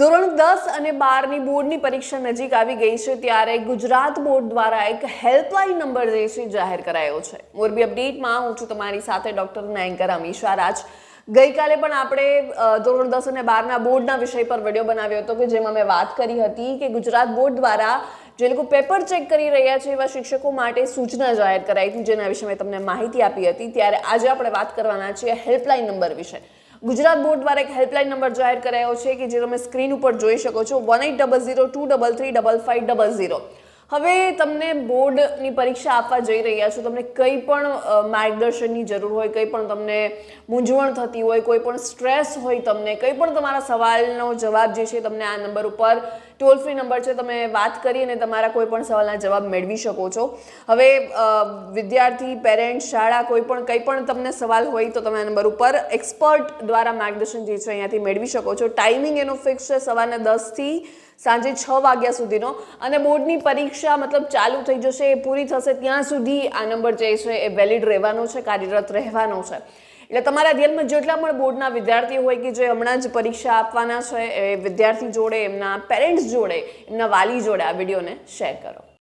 ધોરણ દસ અને બારની બોર્ડની પરીક્ષા નજીક આવી ગઈ છે ત્યારે ગુજરાત બોર્ડ દ્વારા એક હેલ્પલાઇન નંબર જે છે જાહેર કરાયો છે. મોરબી અપડેટમાં હું છું તમારી સાથે ડૉક્ટર નાયંકર અમીશા રાજ ગઈકાલે પણ આપણે ધોરણ દસ અને બારના બોર્ડના વિષય પર વીડિયો બનાવ્યો હતો કે જેમાં મેં વાત કરી હતી કે ગુજરાત બોર્ડ દ્વારા જે લોકો પેપર ચેક કરી રહ્યા છે એવા શિક્ષકો માટે સૂચના જાહેર કરાઈ હતી, જેના વિશે મેં તમને માહિતી આપી હતી. ત્યારે આજે આપણે વાત કરવાના છીએ હેલ્પલાઇન નંબર વિશે. ગુજરાત બોર્ડ દ્વારા એક હેલ્પલાઇન નંબર જાહેર કરાયો છે કે જે તમે સ્ક્રીન ઉપર જોઈ શકો છો, one eight double zero two double three double five double zero. હવે તમને બોર્ડની પરીક્ષા આપવા જઈ રહ્યા છો. તમને કંઈ પણ માર્ગદર્શનની જરૂર હોય, કંઈ પણ તમને મૂંઝવણ થતી હોય, કોઈ પણ સ્ટ્રેસ હોય તમને, કંઈ પણ તમારા સવાલનો જવાબ જે છે તમને આ નંબર ઉપર ટોલ ફ્રી નંબર છે, તમે વાત કરી અને તમારા કોઈ પણ સવાલના જવાબ મેળવી શકો છો. હવે વિદ્યાર્થી, પેરેન્ટ, શાળા, કોઈ પણ, કંઈ પણ તમને સવાલ હોય તો તમે આ નંબર ઉપર એક્સપર્ટ દ્વારા માર્ગદર્શન જે છે અહીંયાથી મેળવી શકો છો. ટાઈમિંગ એનો ફિક્સ છે સવારના દસથી સાંજે છ વાગ્યા સુધીનો. અને બોર્ડની પરીક્ષા મતલબ ચાલુ થઈ જશે, એ પૂરી થશે ત્યાં સુધી આ નંબર જે છે એ વેલિડ રહેવાનો છે, કાર્યરત રહેવાનો છે. એટલે તમારા ધ્યાનમાં જેટલા પણ બોર્ડના વિદ્યાર્થીઓ હોય કે જે હમણાં જ પરીક્ષા આપવાના છે, એ વિદ્યાર્થી જોડે, એમના પેરેન્ટ્સ જોડે, એમના વાલી જોડે આ વિડીયોને શેર કરો.